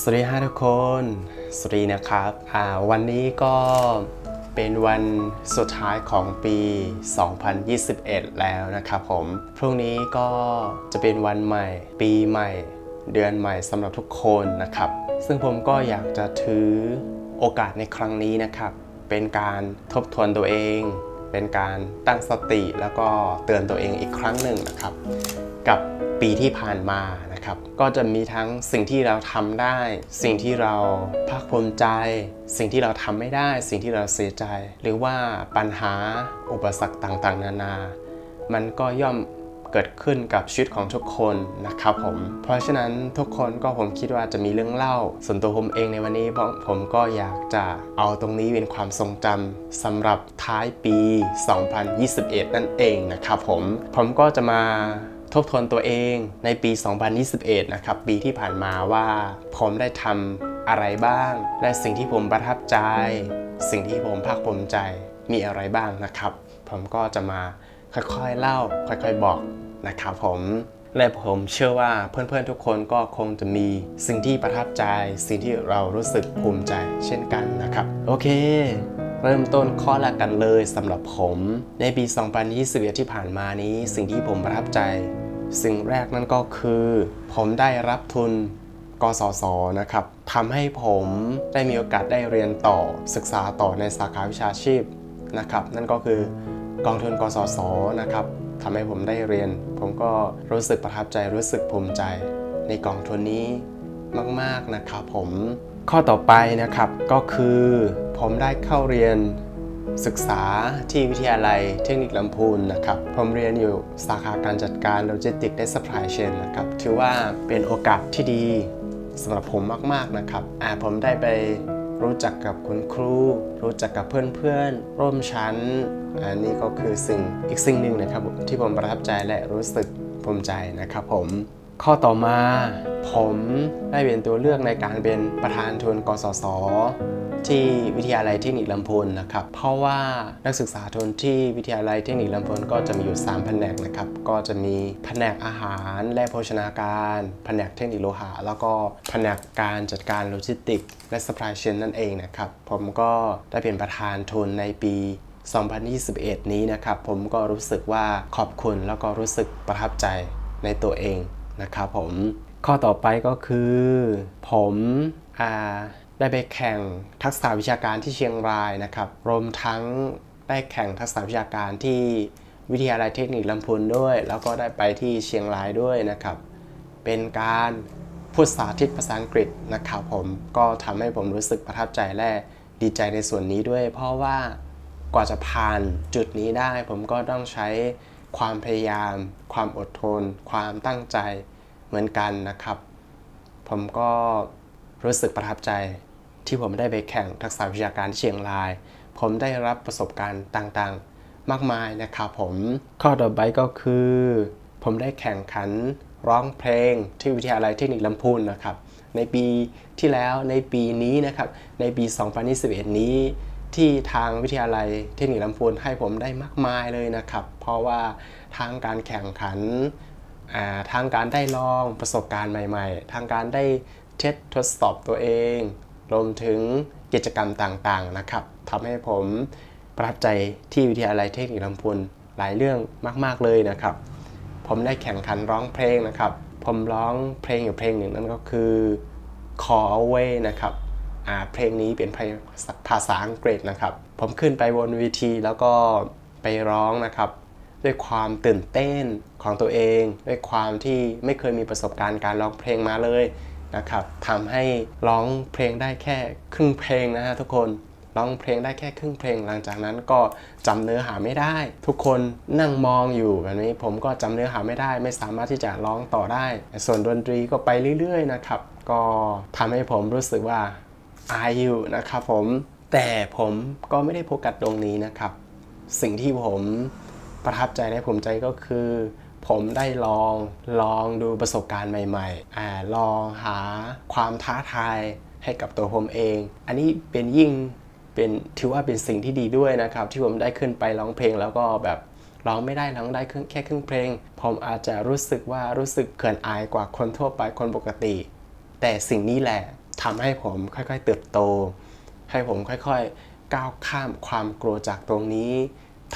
สวัสดีฮะทุกคน สวัสดีนะครับอ่าวันนี้ก็เป็นวันสุดท้ายของปี 2021 แล้วนะครับผม พรุ่งนี้ก็จะเป็นวันใหม่ ปีใหม่ เดือนใหม่สำหรับทุกคนนะครับ ซึ่งผมก็อยากจะถือโอกาสในครั้งนี้นะครับ เป็นการทบทวนตัวเอง เป็นการตั้งสติแล้วก็เตือนตัวเองอีกครั้งหนึ่งนะครับ กับปีที่ผ่านมานะ ครับ ก็จะมีทั้งสิ่งที่เราทำได้ สิ่งที่เราภาคภูมิใจ สิ่งที่เราทำไม่ได้ สิ่งที่เราเสียใจ หรือว่าปัญหาอุปสรรคต่างๆ นานา มันก็ย่อมเกิดขึ้นกับชีวิตของทุกคนนะครับผม เพราะฉะนั้นทุกคนก็ผมคิดว่าจะมีเรื่องเล่า ส่วนตัวผมเองในวันนี้ผมผมก็อยากจะเอาตรงนี้เป็นความทรงจำสำหรับท้ายปี 2021 นั่นเองนะครับผม ผมก็จะมา ทบทวนตัวเองในปี 2021 นะครับ ปีที่ผ่านมาว่าผมได้ทำอะไรบ้าง และสิ่งที่ผมประทับใจ สิ่งที่ผมภาคภูมิใจมีอะไรบ้างนะครับ ผมก็จะมาค่อยๆเล่า ค่อยๆบอกนะครับผมและผมเชื่อว่าเพื่อนๆทุกคนก็คงจะมีสิ่งที่ประทับใจ สิ่งที่เรารู้สึกภูมิใจเช่นกันนะครับ โอเค เริ่มต้นข้อแรกกันเลยสำหรับผม ในปี 2021 ที่ผ่านมานี้ สิ่งที่ผมประทับใจ สิ่งแรกนั่นก็คือ ผมได้รับทุนกสศนะครับทำให้ผมได้มีโอกาสได้เรียนต่อศึกษาต่อในสาขาวิชาชีพนะครับ นั่นก็คือกองทุนกสศนะครับทำให้ผมได้เรียน ผมก็รู้สึกประทับใจรู้สึกภูมิใจ ในกองทุนนี้มาก ๆ นะครับผมข้อต่อไปนะครับก็คือ ผมได้เข้าเรียน ศึกษาที่วิทยาลัยเทคนิคลำพูนนะครับ ผมเรียนอยู่สาขาการจัดการโลจิสติกส์และซัพพลายเชนนะครับ ถือว่าเป็นโอกาสที่ดีสำหรับผมมาก ๆ นะครับอ่าผมได้ไปรู้จักกับคุณครู รู้จักกับเพื่อนๆ ร่วมชั้น อันนี้ก็คือสิ่งอีกสิ่งหนึ่งนะครับที่ผมประทับใจและรู้สึกภูมิใจนะครับผม ข้อต่อมาผมได้เป็นตัวเลือกในการเป็นประธานทุนกสศที่วิทยาลัยเทคนิคลำพูนนะครับ เพราะว่านักศึกษาทุนที่วิทยาลัยเทคนิคลำพูนก็จะมีอยู่ 3 แผนกนะครับ ก็จะมีแผนกอาหารและโภชนาการแผนกเทคนิคโลหะ แล้วก็แผนกการจัดการโลจิสติก และ supply chain นั่นเองนะครับ ผมก็ได้เป็นประธานทุนในปี 2021 นี้นะครับ ผมก็รู้สึกว่าขอบคุณแล้วก็รู้สึกประทับใจในตัวเอง นะครับผมข้อต่อไปก็คือ ผมอได้ไปแข่งทักษะวิชาการที่เชียงรายนะครับรวมทั้งได้แข่งทักษะวิชาการที่วิทยาลัยเทคนิคลำพูนด้วย แล้วก็ได้ไปที่เชียงรายด้วยนะครับ เป็นการพูดสาธิตภาษาอังกฤษนะครับผมก็ทำให้ผมรู้สึกประทับใจและดีใจในส่วนนี้ด้วย เพราะว่ากว่าจะผ่านจุดนี้ได้ผมก็ต้องใช้ ความพยายาม ความอดทน ความตั้งใจเหมือนกันนะครับ ผมก็รู้สึกประทับใจที่ผมได้ไปแข่งทักษะวิชาการเชียงราย ผมได้รับประสบการณ์ต่างๆ มากมายนะครับผม ข้อต่อไปก็คือ ผมได้แข่งขันร้องเพลงที่วิทยาลัยเทคนิคลำพูนนะครับ ในปีที่แล้วในปีนี้นะครับ ในปี 2021 นี้ ที่ทางวิทยาลัยเทคนิคลำพูนให้ผมได้มากมายเลยนะครับ เพราะว่าทางการแข่งขันทางการได้ลองประสบการณ์ใหม่ ๆ ทางการได้เทสทดสอบตัวเอง รวมถึงกิจกรรมต่างๆนะครับทำให้ผมประทับใจที่วิทยาลัยเทคนิคลำพูนหลายเรื่องมากๆเลยนะครับ ผมได้แข่งขันร้องเพลงนะครับ ผมร้องเพลงอยู่เพลงหนึ่งนั่นก็คือ Call Away นะครับ เพลงนี้เป็นภาษาอังกฤษนะครับ ผมขึ้นไปบนเวทีแล้วก็ไปร้องนะครับ ด้วยความตื่นเต้นของตัวเอง ด้วยความที่ไม่เคยมีประสบการณ์การร้องเพลงมาเลยนะครับทำให้ร้องเพลงได้แค่ครึ่งเพลงนะฮะทุกคนร้องเพลงได้แค่ครึ่งเพลงหลังจากนั้นก็จำเนื้อหาไม่ได้ ทุกคนนั่งมองอยู่แบบนี้ผมก็จำเนื้อหาไม่ได้ ไม่สามารถที่จะร้องต่อได้ ส่วนดนตรีก็ไปเรื่อยๆนะครับ ก็ทำให้ผมรู้สึกว่า อายอยู่นะครับผมแต่ผมก็ไม่ได้โฟกัสตรงนี้นะครับ สิ่งที่ผมประทับใจและภูมิใจก็คือ ผมได้ลองลองดูประสบการณ์ใหม่ๆอ่าลองหาความท้าทายให้กับตัวผมเอง อันนี้เป็นยิ่งเป็นถือว่าเป็นสิ่งที่ดีด้วยนะครับ ที่ผมได้ขึ้นไปร้องเพลงแล้วก็แบบร้องไม่ได้ร้องได้แค่ครึ่งเพลง ผมอาจจะรู้สึกว่ารู้สึกเขินอายกว่าคนทั่วไปคนปกติ แต่สิ่งนี้แหละ ทำให้ผมค่อยๆ เติบโต ให้ผมค่อยๆ ก้าวข้ามความกลัวจากตรงนี้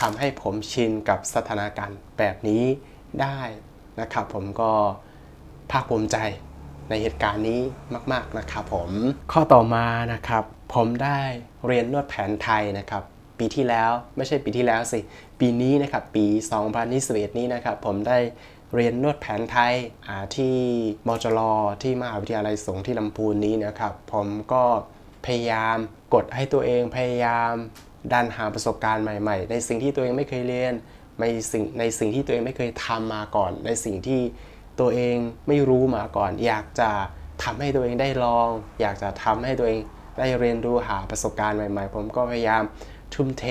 ทำให้ผมชินกับสถานการณ์แบบนี้ได้นะครับ ผมก็ภาคภูมิใจในเหตุการณ์นี้มาก ๆนะครับผม ข้อต่อมานะครับ ผมได้เรียนนวดแผนไทยนะครับ ปีที่แล้วไม่ใช่ปีที่แล้วสิ ปีนี้นะครับ ปี 2021 นี้นะครับ ผมได้ เรียนนวดแผนไทยที่มจรที่มหาวิทยาลัยสงฆ์ที่ลำพูนนี้นะครับ ผมก็พยายามกดให้ตัวเองพยายามดันหาประสบการณ์ใหม่ ๆ ในสิ่งที่ตัวเองไม่เคยเรียนในสิ่งในสิ่งที่ตัวเองไม่เคยทำมาก่อน ในสิ่งที่ตัวเองไม่รู้มาก่อน อยากจะทำให้ตัวเองได้ลอง อยากจะทำให้ตัวเองได้เรียนรู้หาประสบการณ์ใหม่ ๆ ผมก็พยายามทุ่มเท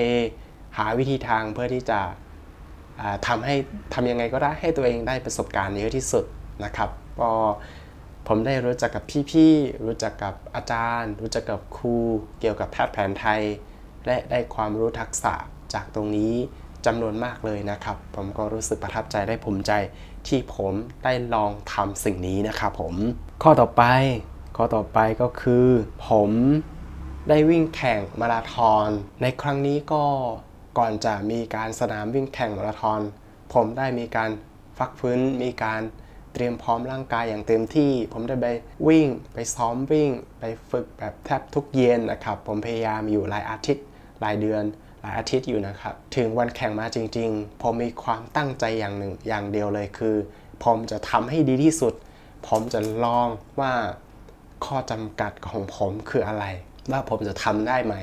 หาวิธีทางเพื่อที่จะ ทำให้ทำยังไงก็ได้ให้ตัวเองได้ประสบการณ์เยอะที่สุดนะครับก็ผมได้รู้จักกับพี่ๆ รู้จักกับอาจารย์ รู้จักกับครูเกี่ยวกับแพทย์แผนไทย และได้ความรู้ทักษะจากตรงนี้จำนวนมากเลยนะครับ ผมก็รู้สึกประทับใจได้ภูมิใจที่ผมได้ลองทำสิ่งนี้นะครับผม ข้อต่อไป ข้อต่อไปก็คือ ผมได้วิ่งแข่งมาราธอนในครั้งนี้ก็ ก่อนจะมีการสนามวิ่งแข่งมาราธอน ผมได้มีการฟักฟื้น มีการเตรียมพร้อมร่างกายอย่างเต็มที่ ผมได้ไปวิ่ง ไปซ้อมวิ่ง ไปฝึกแบบแทบทุกเย็นนะครับ ผมพยายามอยู่หลายอาทิตย์ หลายเดือน หลายอาทิตย์อยู่นะครับ ถึงวันแข่งมาจริง ๆ ผมมีความตั้งใจอย่างหนึ่งอย่างเดียวเลยคือ ผมจะทำให้ดีที่สุด ผมจะลองว่าข้อจำกัดของผมคืออะไร ว่าผมจะทำได้ไหม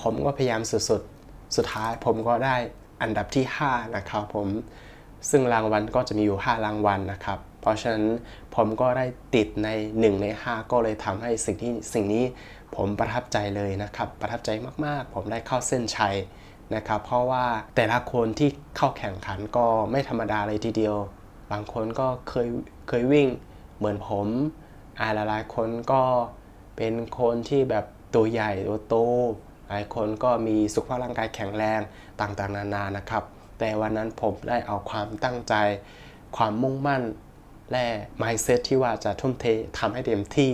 ผมก็พยายามสุดๆ สุดท้ายผมก็ได้อันดับที่ 5 นะครับผม ซึ่งรางวัลก็จะมีอยู่ 5 รางวัลนะครับ เพราะฉะนั้นผมก็ได้ติดใน 1 ใน 5 ก็เลยทำให้สิ่งที่สิ่งนี้ผมประทับใจเลยนะครับ ประทับใจมากๆ ผมได้เข้าเส้นชัยนะครับ เพราะว่าแต่ละคนที่เข้าแข่งขันก็ไม่ธรรมดาเลยทีเดียว บางคนก็เคยเคยวิ่งเหมือนผมอ่าหลายๆคนก็เป็นคนที่แบบตัวใหญ่ตัวโต หลายคนก็มีสุขภาพร่างกายแข็งแรงต่างๆ นานานะครับ แต่วันนั้นผมได้เอาความตั้งใจ ความมุ่งมั่น และ mindset ที่ว่าจะทุ่มเททำให้เต็มที่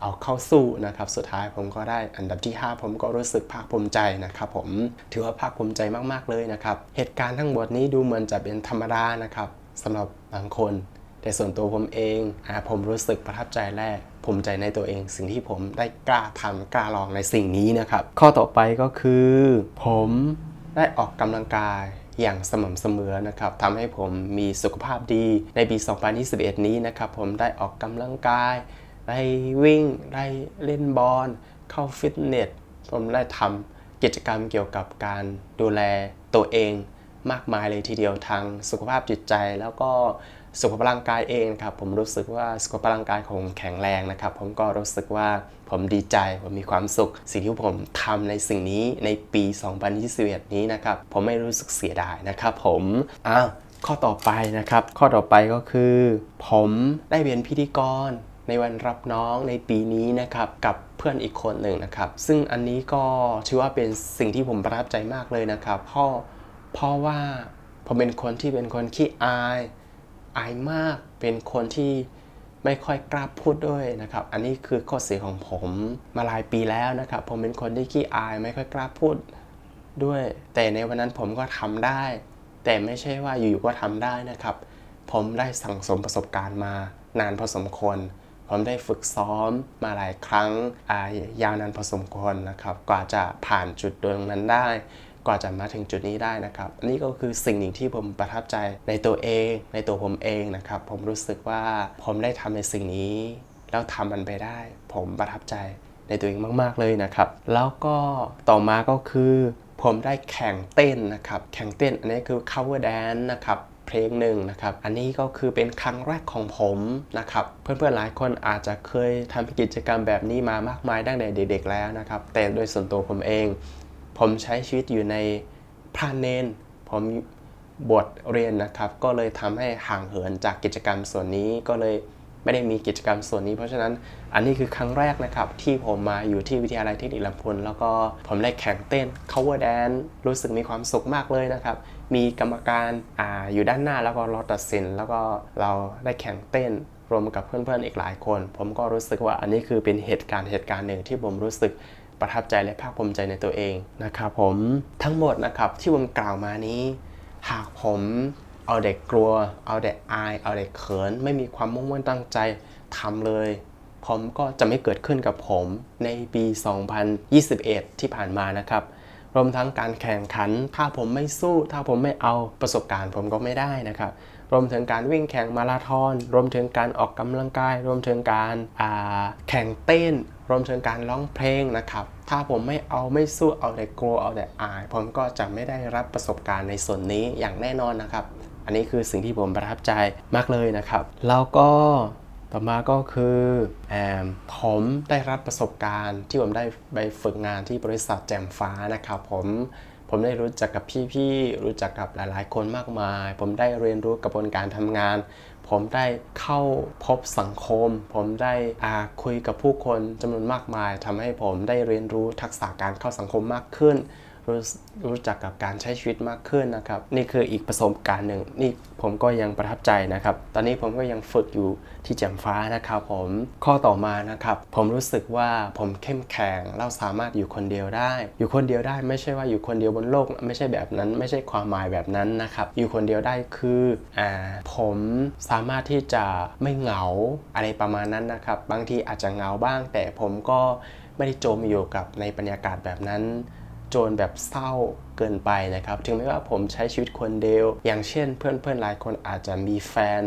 เอาเข้าสู้นะครับ สุดท้ายผมก็ได้อันดับที่ 5 ผมก็รู้สึกภาคภูมิใจนะครับผมถือว่าภาคภูมิใจมากๆเลยนะครับ เหตุการณ์ทั้งหมดนี้ดูเหมือนจะเป็นธรรมดานะครับสำหรับ บางคน แต่ส่วนตัวผมเองอผมรู้สึกประทับใจและ ภูมิใจในตัวเอง สิ่งที่ผมได้กล้าทำกล้าลองในสิ่งนี้นะครับ ข้อต่อไปก็คือ ผมได้ออกกำลังกายอย่างสม่ำเสมอนะครับทำให้ผมมีสุขภาพดีในปี 2021 นี้นะครับ ผมได้ออกกำลังกาย ได้วิ่ง ได้เล่นบอล เข้าฟิตเนส ผมได้ทำกิจกรรมเกี่ยวกับการดูแลตัวเอง มากมายเลยทีเดียวทางสุขภาพจิตใจ แล้วก็สุขภาพร่างกายเองครับผมรู้สึกว่าสุขภาพร่างกายของผมแข็งแรงนะครับ ผมก็รู้สึกว่าผมดีใจผมมีความสุข สิ่งที่ผมทำในสิ่งนี้ในปี 2021 นี้นะครับ ผมไม่รู้สึกเสียดายนะครับผมอ้าวข้อต่อไปนะครับ ข้อต่อไปก็คือ ผมได้เป็นพิธีกรในวันรับน้องในปีนี้นะครับกับเพื่อนอีกคนหนึ่งนะครับ ซึ่งอันนี้ก็ถือว่าเป็นสิ่งที่ผมประทับใจมากเลยนะครับเพราะ เพราะว่าผมเป็นคนที่เป็นคนขี้อาย อายมาก เป็นคนที่ไม่ค่อยกล้าพูดด้วยนะครับ อันนี้คือข้อเสียของผมมาหลายปีแล้วนะครับ ผมเป็นคนที่ขี้อายไม่ค่อยกล้าพูดด้วย แต่ในวันนั้นผมก็ทำได้ แต่ไม่ใช่ว่าอยู่ๆก็ทำได้นะครับ ผมได้สั่งสมประสบการณ์มานานพอสมควร ผมได้ฝึกซ้อมมาหลายครั้งอายาวนานพอสมควรนะครับ กว่าจะผ่านจุดตรงนั้นได้ กว่าจะมาถึงจุดนี้ได้นะครับอันนี้ก็คือสิ่งหนึ่งที่ผมประทับใจในตัวเอง ในตัวผมเองนะครับ ผมรู้สึกว่าผมได้ทำในสิ่งนี้ แล้วทำมันไปได้ ผมประทับใจในตัวเองมาก ๆ เลยนะครับ แล้วก็ต่อมาก็คือ ผมได้แข่งเต้นนะครับ แข่งเต้นอันนี้คือ cover dance นะครับเพลงหนึ่งนะครับ อันนี้ก็คือเป็นครั้งแรกของผมนะครับ เพื่อนๆหลายคนอาจจะเคยทำกิจกรรมแบบนี้มามากมายตั้งแต่เด็กๆแล้วนะครับ แต่โดยส่วนตัวผมเอง ผมใช้ชีวิตอยู่ในพระเนน ผมบวชเรียนนะครับ ก็เลยทำให้ห่างเหินจากกิจกรรมส่วนนี้ก็เลยไม่ได้มีกิจกรรมส่วนนี้ เพราะฉะนั้นอันนี้คือครั้งแรกนะครับ ที่ผมมาอยู่ที่วิทยาลัยเทคนิคลำพูนแล้วก็ผมได้แข่งเต้น cover dance รู้สึกมีความสุขมากเลยนะครับ มีกรรมการอาอยู่ด้านหน้าแล้วก็ราตัดสิน แล้วก็เราได้แข่งเต้นรวมกับเพื่อนๆอีกหลายคน ผมก็รู้สึกว่าอันนี้คือเป็นเหตุการณ์เหตุการณ์หนึ่งที่ผมรู้สึก ประทับใจและภาคภูมิใจในตัวเองนะครับผมทั้งหมดนะครับที่ผมกล่าวมานี้ หากผมเอาเด็กกลัว เอาเด็กอาย เอาเด็กเขิน ไม่มีความมุ่งมั่นตั้งใจทำเลย ผมก็จะไม่เกิดขึ้นกับผมในปี 2021 ที่ผ่านมานะครับรวมทั้งการแข่งขัน ถ้าผมไม่สู้ ถ้าผมไม่เอาประสบการณ์ผมก็ไม่ได้นะครับ รวมถึงการวิ่งแข่งมาราธอน รวมถึงการออกกำลังกาย รวมถึงการาแข่งเต้น รวมถึงการร้องเพลงนะครับ ถ้าผมไม่เอาไม่สู้เอาแต่กลัวเอาแต่อาย ผมก็จะไม่ได้รับประสบการณ์ในส่วนนี้อย่างแน่นอนนะครับ อันนี้คือสิ่งที่ผมประทับใจมากเลยนะครับ แล้วก็ต่อมาก็คืออมผมได้รับประสบการณ์ที่ผมได้ไปฝึกงานที่บริษัทแจมฟ้านะครับ ผม ผมได้รู้จักกับพี่ๆ รู้จักกับหลายๆ คนมากมาย ผมได้เรียนรู้กระบวนการทำงาน ผมได้เข้าพบสังคม ผมได้อาคุยกับผู้คนจำนวนมากมายทำให้ผมได้เรียนรู้ทักษะการเข้าสังคมมากขึ้น รู้รู้จักกับการใช้ชีวิตมากขึ้นนะครับ นี่คืออีกประสบการณ์หนึ่งนี่ผมก็ยังประทับใจนะครับ ตอนนี้ผมก็ยังฝึกอยู่ที่แจ่มฟ้านะครับผมข้อต่อมานะครับ ผมรู้สึกว่าผมเข้มแข็งเราสามารถอยู่คนเดียวได้ อยู่คนเดียวได้ไม่ใช่ว่าอยู่คนเดียวบนโลก ไม่ใช่แบบนั้น ไม่ใช่ความหมายแบบนั้นนะครับ อยู่คนเดียวได้คืออ่าผมสามารถที่จะไม่เหงาอะไรประมาณนั้นนะครับ บางทีอาจจะเหงาบ้าง แต่ผมก็ไม่ได้จมอยู่กับในบรรยากาศแบบนั้น จนแบบเศร้าเกินไปนะครับ ถึงแม้ว่าผมใช้ชีวิตคนเดียว อย่างเช่น เพื่อนๆหลายคนอาจจะมีแฟน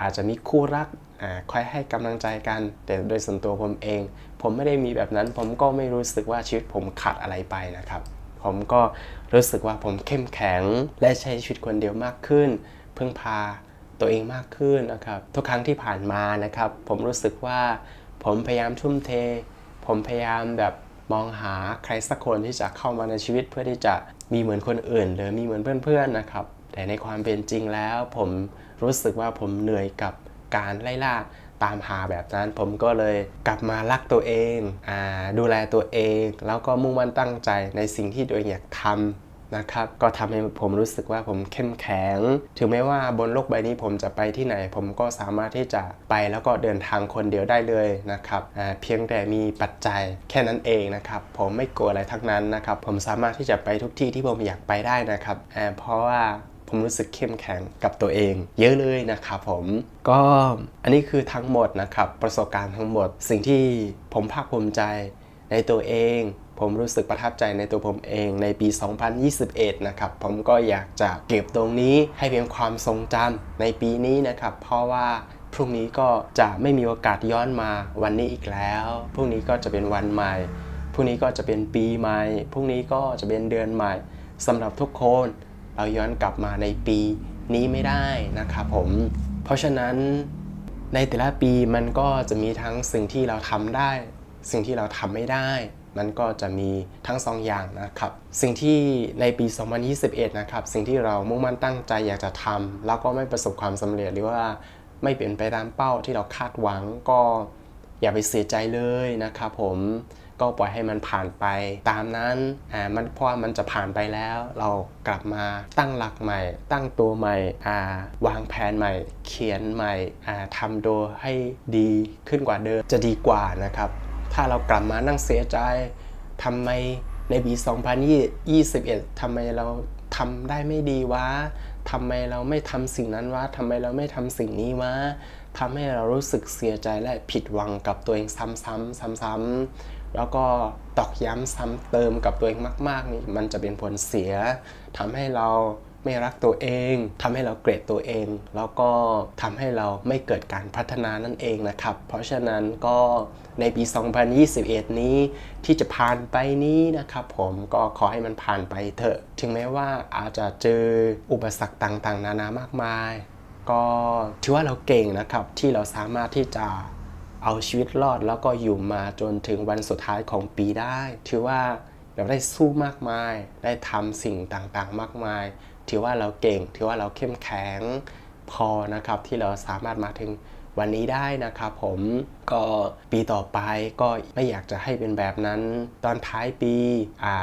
อาจจะมีคู่รักอคอยให้กำลังใจกัน แต่โดยส่วนตัวผมเอง ผมไม่ได้มีแบบนั้น ผมก็ไม่รู้สึกว่าชีวิตผมขาดอะไรไปนะครับ ผมก็รู้สึกว่าผมเข้มแข็งและใช้ชีวิตคนเดียวมากขึ้น พึ่งพาตัวเองมากขึ้นนะครับ ทุกครั้งที่ผ่านมานะครับ ผมรู้สึกว่าผมพยายามทุ่มเท ผมพยายามแบบ มองหาใครสักคนที่จะเข้ามาในชีวิตเพื่อที่จะมีเหมือนคนอื่น หรือมีเหมือนเพื่อนๆนะครับ แต่ในความเป็นจริงแล้ว ผมรู้สึกว่าผมเหนื่อยกับการไล่ล่าตามหาแบบนั้นผมก็เลยกลับมารักตัวเองอดูแลตัวเอง แล้วก็มุ่งมั่นตั้งใจในสิ่งที่ตัวเองอยากทำ นะครับก็ทำให้ผมรู้สึกว่าผมเข้มแข็ง ถึงแม้ว่าบนโลกใบนี้ผมจะไปที่ไหน ผมก็สามารถที่จะไปแล้วก็เดินทางคนเดียวได้เลยนะครับเพียงแต่มีปัจจัยแค่นั้นเองนะครับผมไม่กลัวอะไรทั้งนั้นนะครับผมสามารถที่จะไปทุกที่ที่ผมอยากไปได้นะครับเพราะว่าผมรู้สึกเข้มแข็งกับตัวเอง เยอะเลยนะครับผมก็อันนี้คือทั้งหมดนะครับประสบการณ์ทั้งหมดสิ่งที่ผมภาคภูมิใจในตัวเอง ผมรู้สึกประทับใจในตัวผมเองในปี 2021 นะครับ ผมก็อยากจะเก็บตรงนี้ให้เป็นความทรงจำในปีนี้นะครับ เพราะว่าพรุ่งนี้ก็จะไม่มีโอกาสย้อนมาวันนี้อีกแล้ว พรุ่งนี้ก็จะเป็นวันใหม่ พรุ่งนี้ก็จะเป็นปีใหม่ พรุ่งนี้ก็จะเป็นเดือนใหม่สำหรับทุกคน เราย้อนกลับมาในปีนี้ไม่ได้นะครับผม เพราะฉะนั้นในแต่ละปีมันก็จะมีทั้งสิ่งที่เราทำได้ สิ่งที่เราทำไม่ได้ มันก็จะมีทั้งสองอย่างนะครับ สิ่งที่ในปี 2021 นะครับ สิ่งที่เรามุ่งมั่นตั้งใจอยากจะทำแล้วก็ไม่ประสบความสำเร็จหรือว่าไม่เป็นไปตามเป้าที่เราคาดหวังก็อย่าไปเสียใจเลยนะครับผมก็ปล่อยให้มันผ่านไป ตามนั้นอ่ามันเพราะมันจะผ่านไปแล้ว เรากลับมาตั้งหลักใหม่ ตั้งตัวใหม่อ่าวางแผนใหม่ เขียนใหม่อ่าทำตัวให้ดีขึ้นกว่าเดิมจะดีกว่านะครับ ถ้าเรากลับมานั่งเสียใจทำไมในปี 2021ทำไมเราทำได้ไม่ดีวะทำไมเราไม่ทำสิ่งนั้นวะทำไมเราไม่ทำสิ่งนี้วะทำให้เรารู้สึกเสียใจและผิดหวังกับตัวเองซ้ำๆซ้ำๆแล้วก็ตอกย้ำซ้ำเติมกับตัวเองมาก ๆ นี่มันจะเป็นผลเสียทำให้เรา ไม่รักตัวเองทำให้เราเกลียดตัวเอง แล้วก็ทำให้เราไม่เกิดการพัฒนานั่นเองนะครับ เพราะฉะนั้นก็ในปี 2021 นี้ที่จะผ่านไปนี้นะครับผมก็ขอให้มันผ่านไปเถอะ ถึงแม้ว่าอาจจะเจออุปสรรคต่างๆ นานามากมาย ก็ถือว่าเราเก่งนะครับที่เราสามารถที่จะเอาชีวิตรอดแล้วก็อยู่มาจนถึงวันสุดท้ายของปีได้ ถือว่าเราได้สู้มากมาย ได้ทำสิ่งต่างๆ มากมาย ถือว่าเราเก่ง ถือว่าเราเข้มแข็งพอนะครับที่เราสามารถมาถึงวันนี้ได้นะครับผมก็ปีต่อไปก็ไม่อยากจะให้เป็นแบบนั้น ตอนท้ายปีอ่า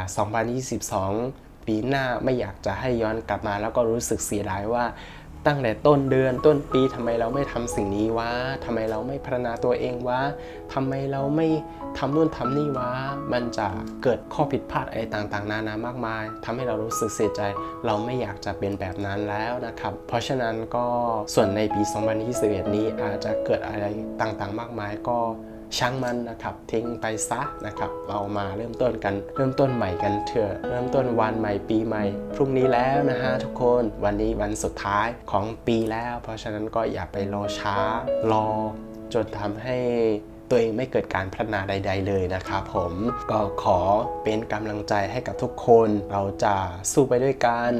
2022 ปีหน้าไม่อยากจะให้ย้อนกลับมา แล้วก็รู้สึกเสียดายว่า ตั้งแต่ต้นเดือนต้นปีทำไมเราไม่ทำสิ่งนี้วะทำไมเราไม่พัฒนาตัวเองวะทำไมเราไม่ทำนู่นทำนี่วะมันจะเกิดข้อผิดพลาดอะไรต่างๆ นานามากมายทำให้เรารู้สึกเสียใจ เราไม่อยากจะเป็นแบบนั้นแล้วนะครับ เพราะฉะนั้นก็ส่วนในปี 2021 นี้อาจจะเกิดอะไรต่างๆ มากมายก็ ช่างมันนะครับทิ้งไปซะนะครับ เรามาเริ่มต้นกัน เริ่มต้นใหม่กันเถอะเริ่มต้นวันใหม่ปีใหม่ พรุ่งนี้แล้วนะฮะทุกคนวันนี้วันสุดท้ายของปีแล้ว เพราะฉะนั้นก็อย่าไปรอช้ารอจนทำให้ ตัวเองไม่เกิดการพัฒนาใด ๆ เลยนะครับผมก็ขอเป็นกำลังใจให้กับทุกคน เราจะสู้ไปด้วยกัน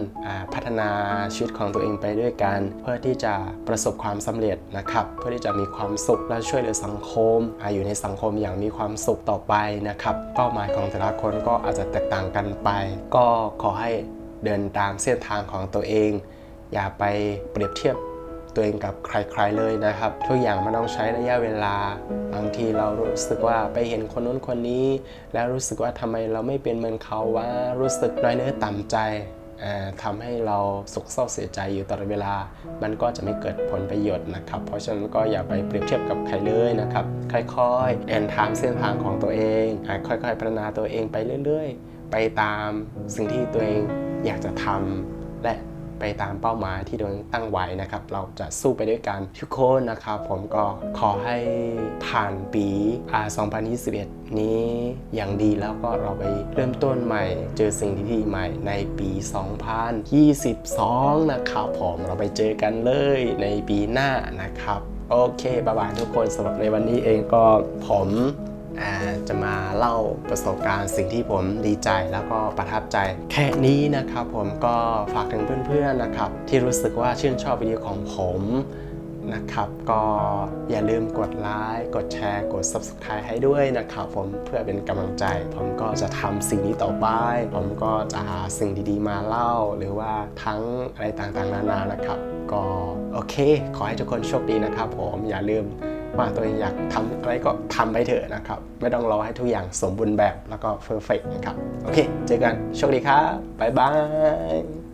พัฒนาชีวิตของตัวเองไปด้วยกัน เพื่อที่จะประสบความสำเร็จนะครับ เพื่อที่จะมีความสุขและช่วยเหลือสังคมออยู่ในสังคมอย่างมีความสุขต่อไปนะครับ เป้าหมายของแต่ละคนก็อาจจะแตกต่างกันไป ก็ขอให้เดินตามเส้นทางของตัวเอง อย่าไปเปรียบเทียบ ตัวเองกับใครๆเลยนะครับ ทุกอย่างมันต้องใช้ระยะเวลา บางทีเรารู้สึกว่าไปเห็นคนนู้นคนนี้ แล้วรู้สึกว่าทำไมเราไม่เป็นเหมือนเขาว่ารู้สึกน้อยเนื้อต่ำใจอ่าทำให้เราสกเศร้าเสียใจอยู่ตลอดเวลา มันก็จะไม่เกิดผลประโยชน์นะครับ เพราะฉะนั้นก็อย่าไปเปรียบเทียบกับใครเลยนะครับ ค่อยๆเดินทางเส้นทางของตัวเอง ค่อยๆพัฒนาตัวเองไปเรื่อยๆ ไปตามสิ่งที่ตัวเองอยากจะทำและ ไปตามเป้าหมายที่ตัวเองตั้งไว้นะครับ เราจะสู้ไปด้วยกันทุกคนนะครับ ผมก็ขอให้ผ่านปี 2021 นี้อย่างดีแล้วก็เราไปเริ่มต้นใหม่ เจอสิ่งที่ใหม่ในปี 2022 นะครับผมเราไปเจอกันเลยในปีหน้านะครับ โอเคบ๊ายบายทุกคนสำหรับในวันนี้เองก็ผม จะมาเล่าประสบการณ์สิ่งที่ผมดีใจแล้วก็ประทับใจแค่นี้นะครับผมก็ฝากถึงเพื่อนๆนะครับ ที่รู้สึกว่าชื่นชอบวิดีโอของผมนะครับก็อย่าลืมกดไลค์กดแชร์กด Subscribe ให้ด้วยนะครับผมเพื่อเป็นกำลังใจ ผมก็จะทำสิ่งนี้ต่อไป ผมก็จะหาสิ่งดีๆ มาเล่า หรือว่าทั้งอะไรต่างๆ นานานะครับ ก็โอเค ขอให้ทุกคนโชคดีนะครับผมอย่าลืม ว่าตัวเองอยากทำอะไรก็ทำไปเถอะนะครับ ไม่ต้องรอให้ทุกอย่างสมบูรณ์แบบแล้วก็เฟอร์เฟกนะครับ โอเค เจอกัน โชคดีครับ บ๊ายบาย